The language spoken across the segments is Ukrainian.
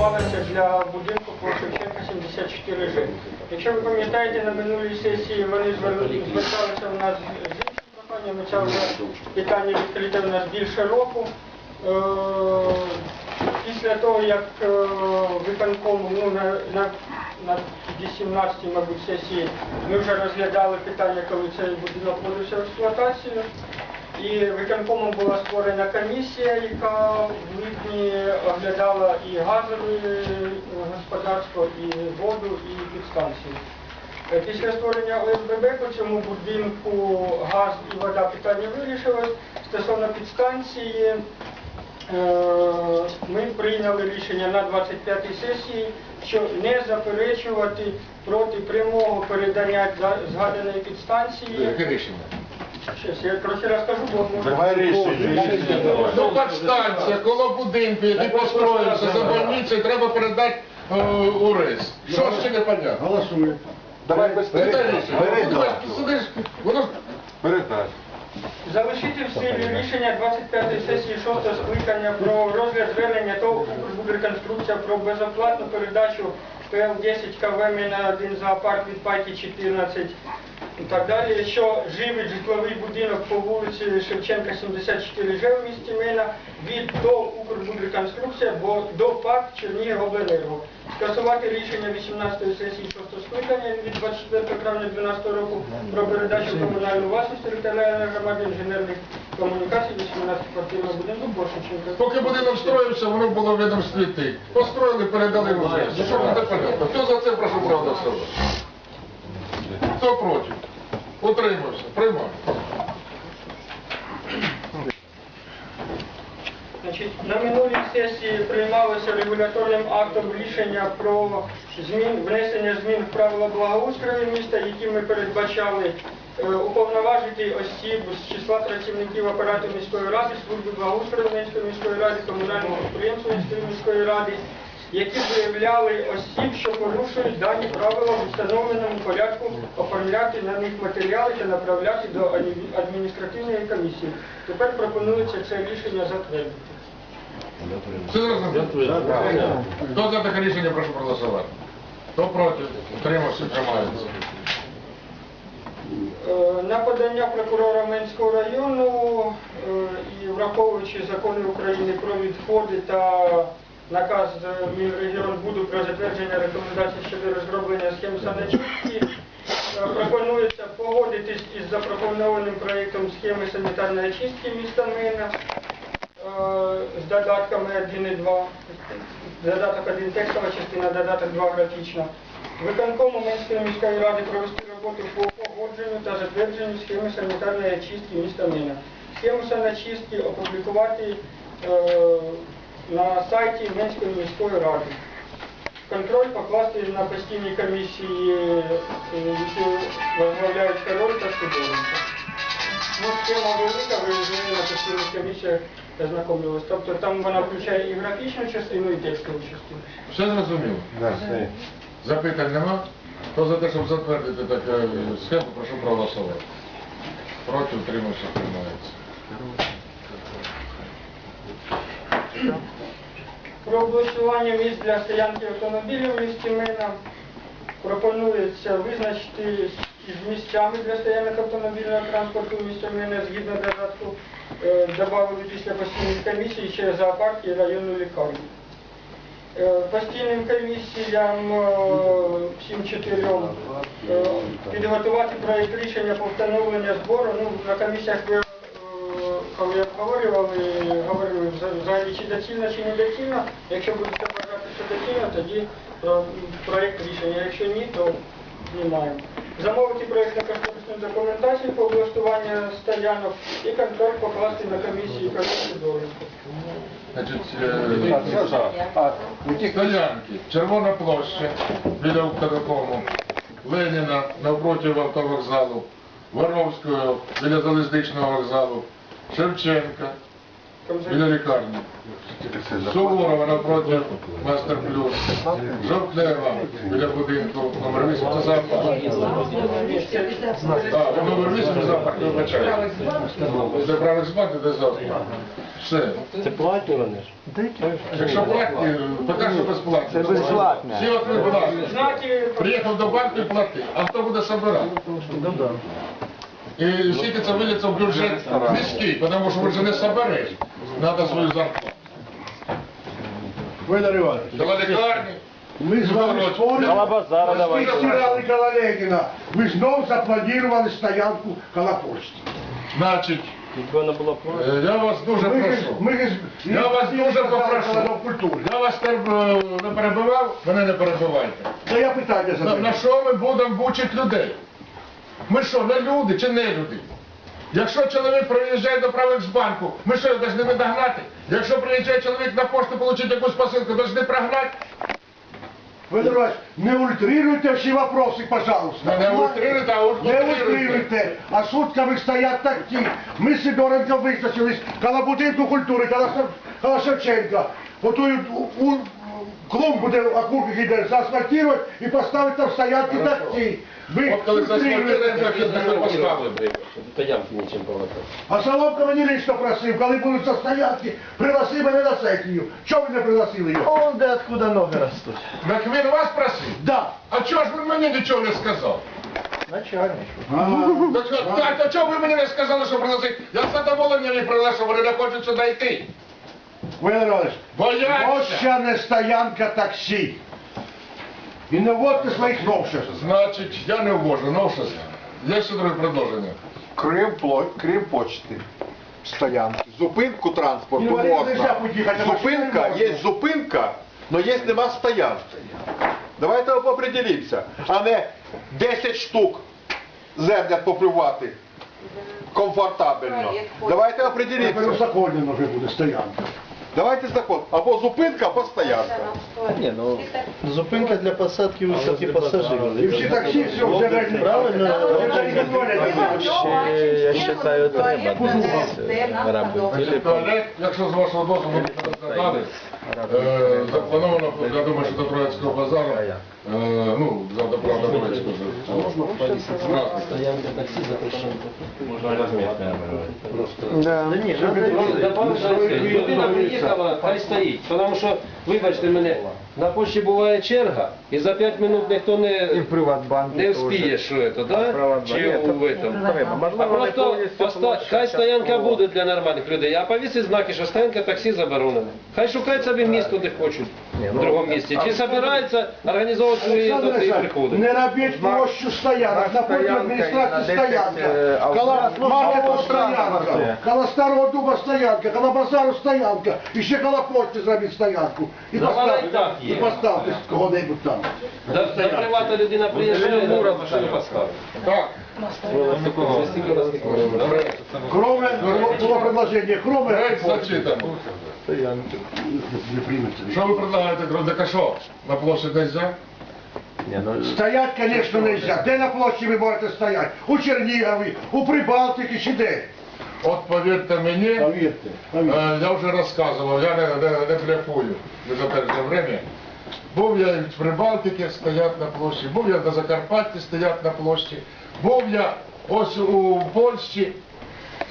готувалася для будинку по 74 Ж. Якщо ви пам'ятаєте, на минулій сесії вони зверталися у нас з іншим проханням, це вже питання відкрите у нас більше року. Е, Після того, як е, виконком ну, на, на, на 18-й, мабуть, сесії ми вже розглядали питання, коли цей будинок вводився в експлуатацію. І виконкомом була створена комісія, яка в липні оглядала і газове е, господарство, і воду, і підстанцію. Е, Після створення ОСББ по цьому будинку газ і вода питання вирішилось. Стосовно підстанції е, ми прийняли рішення на 25-й сесії, що не заперечувати проти прямого передання згаданої підстанції. Яке рішення? Щас, я трохи розкажу, бо може... Давай рішення. Ну, підстанція, коло будинку, який построївся за больницею, треба передати е, у РИС. Що ще не понятно? Голосуй. Давай без Це рішення. Передай. Ну, сидиш, Воно ж Передай. Залишити в силі рішення 25-ї сесії 6 скликання про розгляд звернення ТОВ «Укрбудреконструкція» про безоплатну передачу ПЛ-10 КВ на один зоопарк від пайки 14 і так далі, що живить житловий будинок по вулиці Шевченка 74 Ж в місті Мина від ТОВ «Укрбудреконструкція» бо до ПАК Чернігобленерго. Скасувати рішення 18-ї сесії 6 скликання від 24 травня 2012 року про передачу комунальну власність територіальної громади інженерних комунікацій 18 квартирного будинку Боршиченка. Поки будинок строївся, воно було в відомстві ти. Построїли, передали. Ну, Що не понятно? Хто за це, прошу правда, сказати? Хто проти? Утримався. Приймай. Значить, на минулій сесії приймалося регуляторним актом рішення про змін, внесення змін в правила благоустрою міста, якими передбачали е, уповноважити осіб з числа працівників апарату міської ради, служби благоустрою Минської міської ради, комунального підприємства Минської міської ради, які виявляли осіб, що порушують дані правила в встановленому порядку, оформляти на них матеріали та направляти до адміністративної комісії. Тепер пропонується це рішення затвердити. Все зрозуміло? Хто за таке рішення, прошу проголосувати. Хто проти? Утримався, тримається. Е, На подання прокурора Менського району е, і враховуючи закони України про відходи та наказ е, Мінрегіонбуду про затвердження рекомендацій щодо розроблення схем саночистки, е, пропонується погодитись із запропонованим проєктом схеми санітарної очистки міста Мина з додатками 1 і 2. Додаток 1 текстова частина, додаток 2 графічна. Виконкому Минської міської ради провести роботу по погодженню та затвердженню схеми санітарної очистки міста Мина. Схему саночистки опублікувати е, на сайті Минської міської ради. Контроль покласти на постійні комісії, е, які возглавляють король та Сидоренко. Ну, схема велика, ви нею на постійних комісіях ознакомлювалися. Тобто там вона включає і графічну частину, і текстову частину. Все зрозуміло? Да, все. Запитань нема? Хто за те, щоб затвердити таку схему, прошу проголосувати. Проти, утримався, приймається. Про облаштування місць для стоянки автомобілів в місті Мина пропонується визначити із місцями для стоянок автомобільного транспорту в місті Мина згідно додатку е, добавили після постійних комісій ще зоопарк і районну лікарню. Е, Постійним комісіям е, всім чотирьом е, підготувати проєкт рішення по встановленню збору. Ну, на комісіях ви коли обговорювали, говорили вза- взагалі чи доцільно, чи не доцільно. Якщо будете вважати, що доцільно, тоді проєкт рішення. Якщо ні, то знімаємо. Замовити проєктно-кошторисну документацію по облаштуванню стоянок і контроль покласти на комісії комісії Долинську. Значить, е, стоянки, Червона площа, біля Уктаракому, Леніна, навпроти автовокзалу, Воровського, біля залізничного вокзалу, Шевченка, біля лікарні. Суворова напроти Мастер Плюс. Жовтнева біля будинку номер 8. Це запах. А, номер 8 запах, не вибачаю. Де правильно звати, де запах. Все. Це платні вони ж. Якщо платні, поки що безплатно. Це безплатно. Всі от будь ласка. Приїхав до банку і плати. А хто буде собирати? І скільки це виліться в бюджет низький, тому що ви вже не собереш. Треба свою зарплату. Федор Иванович, Дала лікарні. мы с вами спорим, Колобазара вы давайте. стирали Кололегина, вы снова запланировали стоянку Колокольчика. Значить, Якби вона була платна. е, я вас дуже Мы, же- прошу. мы, же- Я вас дуже сказали попрошу. Колобок культури. Я вас тер- е, не перебивав, мене не перебивайте. Та я питання На, задаю. на що ми будемо бучити людей? Ми що, не люди чи не люди? Якщо чоловік приїжджає до Правексбанку, ми що, його повинні догнати? Якщо приїжджає чоловік на пошту отримати якусь посилку, повинні прогнати? Федор Иванович, не ультрируйте всі вопросы, пожалуйста. Не ультрируйте, а Не ультрируйте. ультрируйте, а сутками стоять такті. Ми з Сидоренко визначились коло будинку культури, коло, Шев- коло Шевченка. Отую у, у, клумбу, де окурки йде, заасфальтувати і поставити там стоянки такті. Ви От коли не поставили. То ямки нічим. А Соломка мені лично просив, коли будуть со стоянки, пригласи мене на сесію. Чого ви не пригласили його? Он де откуда ноги ростуть. Так він вас просив? Да. А чого ж ви мені нічого не сказав? Начальник. Так, що- так, а чого ви мені не сказали, що пригласити? Я з задоволенням їх приглашу, вони не хочуть сюди йти. Федор Іванович, Бояться. Не стоянка таксі. І не вводьте своїх новшеств. Значить, я не ввожу новшество. Є ще друге предложення. Крім, пло- крім почти. Стоянки. Зупинку транспорту Інваліду можна. нельзя поїхати, а Зупинка, машини можна. є зупинка, але є нема стоянки. Давайте определимося, а не 10 штук зерня поплювати комфортабельно. Давайте Тепер определимося. узаконено вже буде стоянка. Давайте закон. Або зупинка, або стоянка. Ні, ну зупинка для посадки високі І пасажирів. всі таксі все вже реально. Правильно, не. Ще, я вважаю, треба десь робити. Туалет, якщо з вашого дозволу буде розглядати, е, заплановано, я думаю, що до Троїцького базару, е, ну, завтра правда Троїцького вже. Зразу. Стоянка таксі запрещена. Да. ні, Людина приїхала, хай стоїть. Тому що, вибачте мене, на пошті буває черга, і за 5 минут ніхто не, не вспіє, що це, да? Чи у этом. А просто поста- хай стоянка буде для нормальних людей, а повісить знаки, що стоянка таксі заборонена. Хай шукають собі місто, де хочуть, в другому місці. Чи збираються організовувати свої тут і приходи. не робіть площу стоянок, на пункт адміністрації стоянка, коло маркету стоянка, коло старого дуба стоянка, коло базару стоянка, і ще коло почти зробіть стоянку. І Ну, поставте, і поставте кого-небудь там. До, до привата людина приїжджає, на машину поставить. Так, Кроме, було предложення, кроме... зачитано. Не прийметься. Що ви предлагаєте, Гродика, що? На площадь нельзя? Стоять, конечно, нельзя. Де на площі ви можете стояти? У Чернігові, у Прибалтиці чи де? От повірте мені, Повірте, повірте. Е, Я вже розказував, я не, не, не блефую, за те время. Був я і в Прибалтиці, стоять на площі, був я на Закарпатті, стоять на площі, був я ось у Польщі,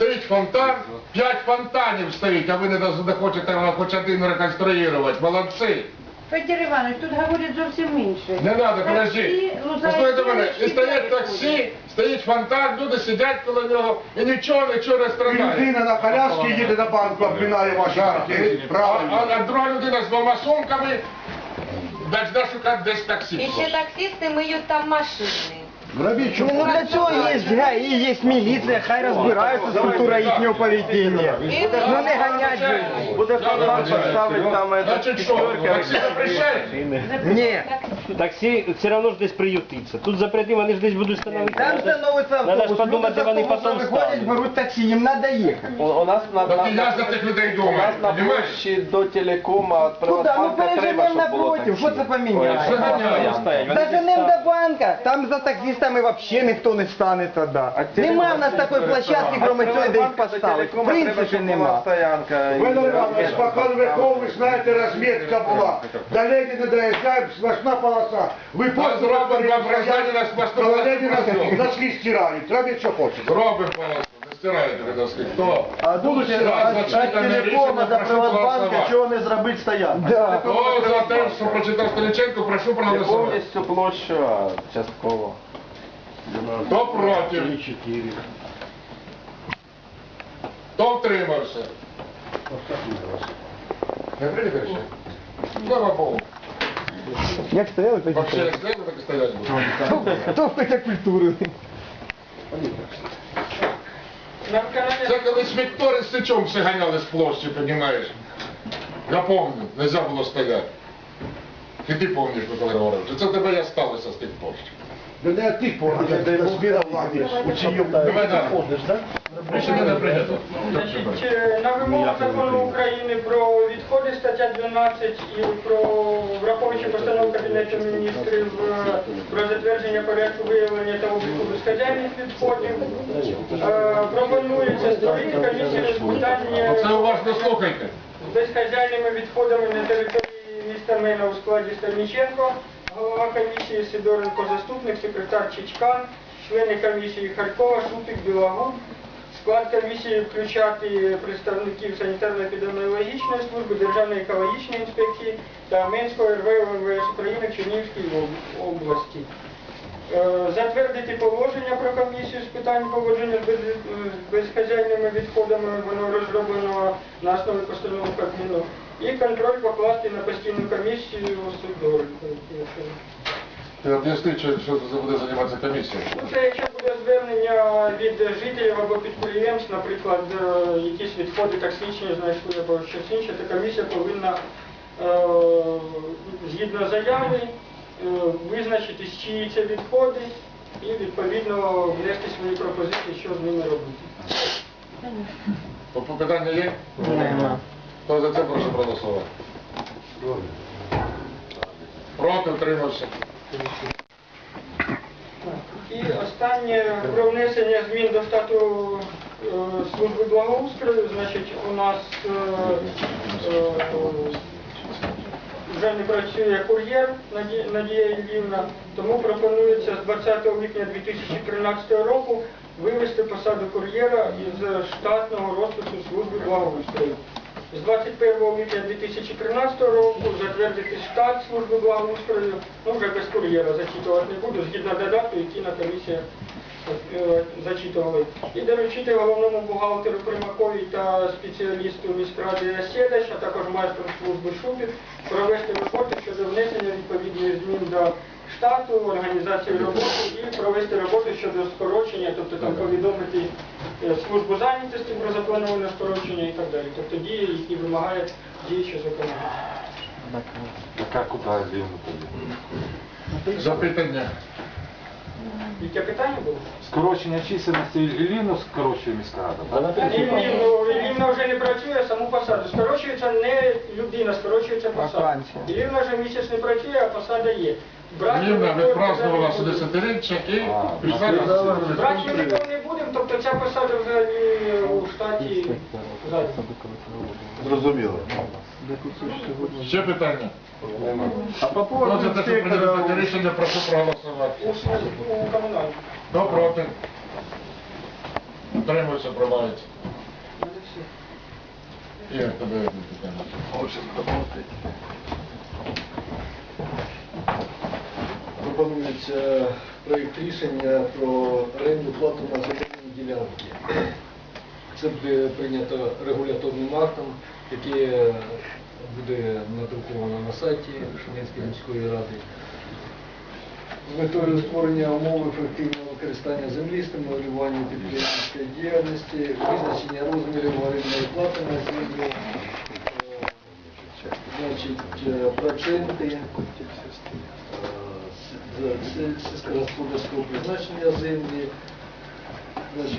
стоїть фонтан, п'ять фонтанів стоїть, а ви не, хочете хоч один реконструювати, молодці. Федір Іванович, тут говорять зовсім інше. Не треба, подожди. Послухайте мене, і стоять таксі, стоїть фонтан, люди сидять коло нього і нічого, нічого не страдають. людина на коляскі їде на банку, обминає ваші дітей. а, Правильно. а друга людина з двома сумками должна шукати десь таксі. І ще таксисти миють там машини. Робіть, Ну для цього є ГАІ, є міліція, хай розбираються з культурою їхнього поведіння. Ну не ганять же. Буде формат поставити там. Ні. Таксі все одно ж десь приютиться. Тут запряти, вони ж десь будуть становити. Там становиться Надо ж автобус, подумати, люди з де вони потім виходять, беруть таксі, їм треба їхати. У, у нас на, Так і я за цих людей думаю, на розумієш? площі до телекома від Куда? Ну Приватбанка треба, переженемо щоб було напротив, що це поміняє? Що ганяють? стоять. Доженемо до банка, там за таксі Футболістами взагалі ніхто не стане тоді. Нема в нас такої площадки, крім цієї, де їх поставити. В принципі, нема. стоянка. Федор Иванович, пока веков, вы знаете, разметка была. До Ленина доезжаем, сплошна полоса. Вы А зробимо вам Ленина сплошну Коло полосу. Ленина носки стирали. Робить, что хочет. Робимо полосу, не стирайте, будь ласка. Хто? А Будуть дуже стирати, а зачитане телекома рішення, за прошу Приватбанка, проголосувати. чого не зробити стоянку? Да. Хто за те, що прочитав Століченко, прошу Не проголосувати. повністю площу, а частково. Хто проти? Хто втримався? Не прийде ще? Слава Богу. Як стояли, так і Вообще, стояли. як стояли, так і стоять будуть. Хто хоче культури? Це коли сміктори з сичом все ганяли з площі, розумієш? Я пам'ятаю, нельзя було стояти. І ти пам'ятаєш, Микола Григорович, це в тебе і сталося з тих площ. Да не от них помню, это смена влади. Давай далі. Рішення не прийнято. Значить, е, на вимогу закону України про відходи, стаття 12 і про враховуючи постанову Кабінету міністрів е, про затвердження порядку виявлення та обліку безхазяйних відходів, е, пропонується створити комісію з питання Оце уважно слухайте. безхазяйними відходами на території міста Мина у складі Станіченко, голова комісії Сидоренко, заступник, секретар Чичкан, члени комісії Харкова, Шупік, Білагуб. Склад комісії включати представників санітарно-епідеміологічної служби, Державної екологічної інспекції та Менського РВ МВС України Чернігівській області. Е, Затвердити положення про комісію з питань поводження з безхазяйними відходами, воно розроблено на основі постанови Кабміну. І контроль покласти на постійну комісію судову. Ти об'ясни, що, буде займатися комісія. Ну, Це якщо буде звернення від жителів або підприємств, наприклад, е, якісь відходи токсичні знайшли або щось інше, то комісія повинна е, згідно заяви е, визначити, з чиї це відходи і відповідно внести свої пропозиції, що з ними робити. Питання є? Нема. Хто за це прошу проголосувати? Проти утримався. І останнє про внесення змін до штату е, служби благоустрою. Значить, у нас е, е, вже не працює кур'єр Наді- Надія Іллівна, тому пропонується з 20 липня 2013 року вивести посаду кур'єра із штатного розпису служби благоустрою. З 21 липня 2013 року затвердити штат служби благоустрою, ну вже без кур'єра зачитувати не буду, згідно додатку, які на комісія е, зачитували. І доручити головному бухгалтеру Примаковій та спеціалісту міськради Седаш, а також майстру служби Шубів провести роботи щодо внесення відповідних змін до штату, організації роботи і провести роботу щодо скорочення, тобто там повідомити е, службу зайнятості про заплановане скорочення і так далі. Тобто дії, які вимагають діючі куди Запитання. Яке питання було? Скорочення чисельності Ілліну скорочує міська рада. ні, ну вже не працює, саму посаду. Скорочується не людина, скорочується посада. Вакансія. Вже місяць не працює, а посада є. Брати Рівна відпразнувала 60-річчя і пішла на Брати ми нікого не будемо, тобто ця посада взагалі у штаті. Зрозуміло. Ще питання. А по поводу за те, що прийняти інспектора, рішення, прошу проголосувати. У комунальному. Хто проти? Утримується, провалиться. Є в тебе питання. Пропонується проєкт рішення про оренду плату на земельні ділянки. Це буде прийнято регуляторним актом, яке буде надруковано на сайті Шумянської міської ради. З метою створення умов ефективного використання землі, стимулювання підприємницької діяльності, визначення розмірів орендної плати на землю, е, значить, е, проценти, сільськогосподарського призначення землі,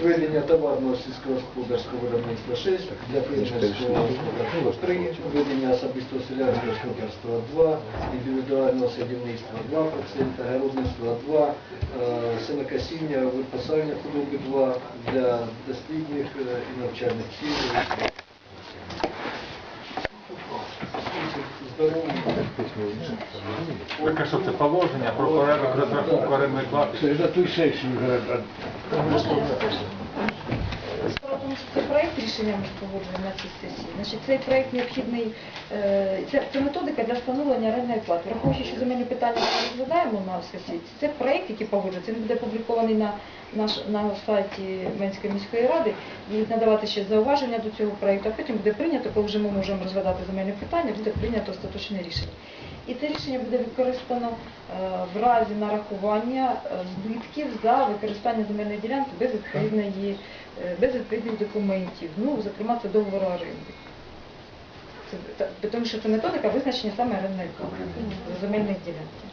ведення товарного сільськогосподарського виробництва 6, для фермерського господарства 3, ведення особистого селянського господарства 2, індивідуального садівництва 2%, городництва 2, е, сенокосіння, випасання худоби 2, для дослідних е, і навчальних цілей. А що це положення про порядок розрахунку орендної плати? Це за ту сесію. Справа в тому, що це проект рішення ми погоджуємо на цій сесії. Значить, цей проект необхідний, е, це, це методика для встановлення орендної плати. Враховуючи, що земельні питання ми розглядаємо на сесії, це проект, який погоджується, він буде опублікований на, наш, на сайті Менської міської ради, будуть надавати ще зауваження до цього проекту, а потім буде прийнято, коли вже ми можемо розглядати земельні питання, буде прийнято остаточне рішення. І це рішення буде використано е, в разі нарахування е, збитків за використання земельної ділянки без відповідної, е, без відповідних документів. Ну, зокрема, це договор оренди. Це, та- тому що це методика визначення саме орендної плати земельних ділянки.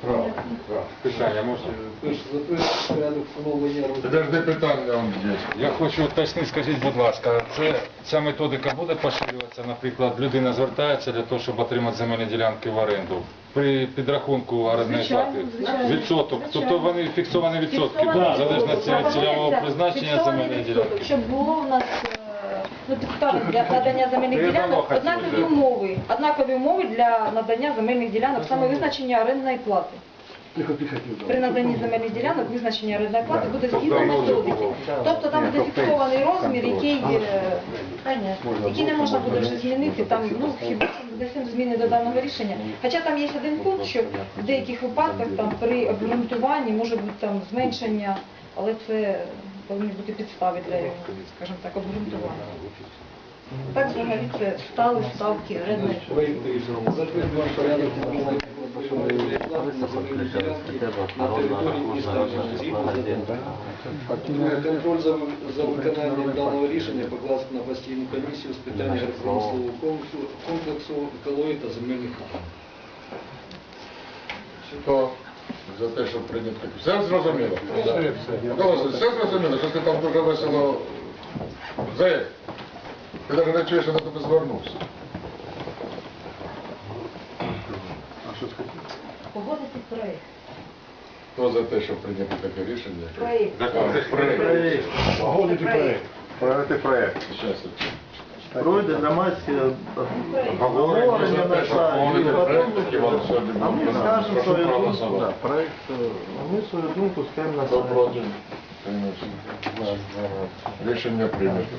Правильно, правильно. Питання може. Перше, затвердити порядок встановлення розміру. Подожди питання он є. Я хочу уточнити, скажіть, будь ласка, це ця методика буде поширюватися, наприклад, людина звертається для того, щоб отримати земельні ділянки в оренду. При підрахунку орендної Звичайно, плати звичайно. відсоток, тобто Звичайно. вони фіксовані відсотки Фіксований будуть, в залежності від цільового призначення фіксований земельної відсоток, ділянки. Щоб було у нас е, ну, підстави для надання земельних ділянок, однакові умови, однакові умови для надання земельних ділянок, саме визначення орендної плати. При наданні земельних ділянок визначення орендної плати буде згідно методики. Тобто там буде фіксований розмір, який, е, понятно, який не можна буде вже змінити, там, ну, хіба внесемо зміни до даного рішення. Хоча там є один пункт, що в деяких випадках там при обґрунтуванні може бути там зменшення, але це повинні бути підстави для його, скажімо так, обґрунтування. Так взагалі це стали ставки. Друге, контроль за, ви- за виконанням даного рішення покласти на постійну комісію з питань агропромислового комплексу, комплексу екології та земельних питань. За те, щоб прийняти? Все зрозуміло? Все зрозуміло, що ти там дуже весело заєк. Ти навіть не чуєш, що на тебе звернувся. А що хотів? Погодити проект. Хто за те, щоб прийняти таке рішення? Проект. А, Проєкт. Погодити проект. Проекти проект. Пройде громадське обговорення вам сьогодні А ми скажемо свою думку. да, Проект, е, ми свою думку скажемо на сайті. Рішення прийнято.